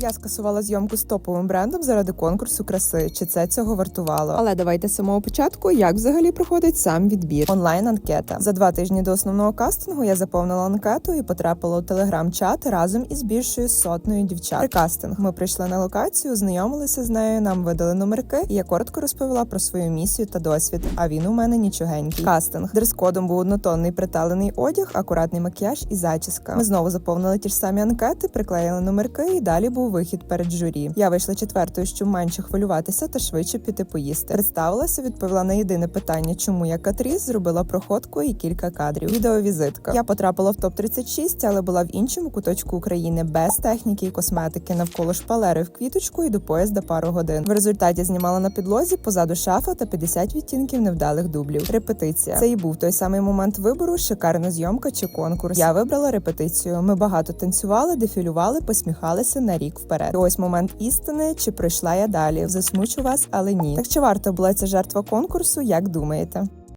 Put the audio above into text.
Я скасувала зйомку з топовим брендом заради конкурсу краси. Чи це цього вартувало? Але давайте з самого початку, як взагалі проходить сам відбір. Онлайн-анкета. За два тижні до основного кастингу я заповнила анкету і потрапила у телеграм-чат разом із більшою сотнею дівчат. При кастинг ми прийшли на локацію, знайомилися з нею. Нам видали номерки. І я коротко розповіла про свою місію та досвід. А він у мене нічогенький. Кастинг дрес-кодом був однотонний приталений одяг, акуратний макіяж і зачіска. Ми знову заповнили ті ж самі анкети, приклеїли номерки, і далі був вихід перед журі. Я вийшла четвертою, щоб менше хвилюватися та швидше піти поїсти. Представилася, відповіла на єдине питання, чому я Катріс, зробила проходку і кілька кадрів. Відеовізитка. Я потрапила в топ 36 але була в іншому куточку України без техніки і косметики, навколо шпалери в квіточку і до поїзда пару годин. В результаті знімала на підлозі позаду шафа та 50 відтінків невдалих дублів. Репетиція. Це і був той самий момент вибору. Шикарна зйомка чи конкурс. Я вибрала репетицію. Ми багато танцювали, дефілювали, посміхалися на рік вперед. Ось момент істини, чи прийшла я далі. Засмучу вас, але ні. Так чи варто була ця жертва конкурсу? Як думаєте?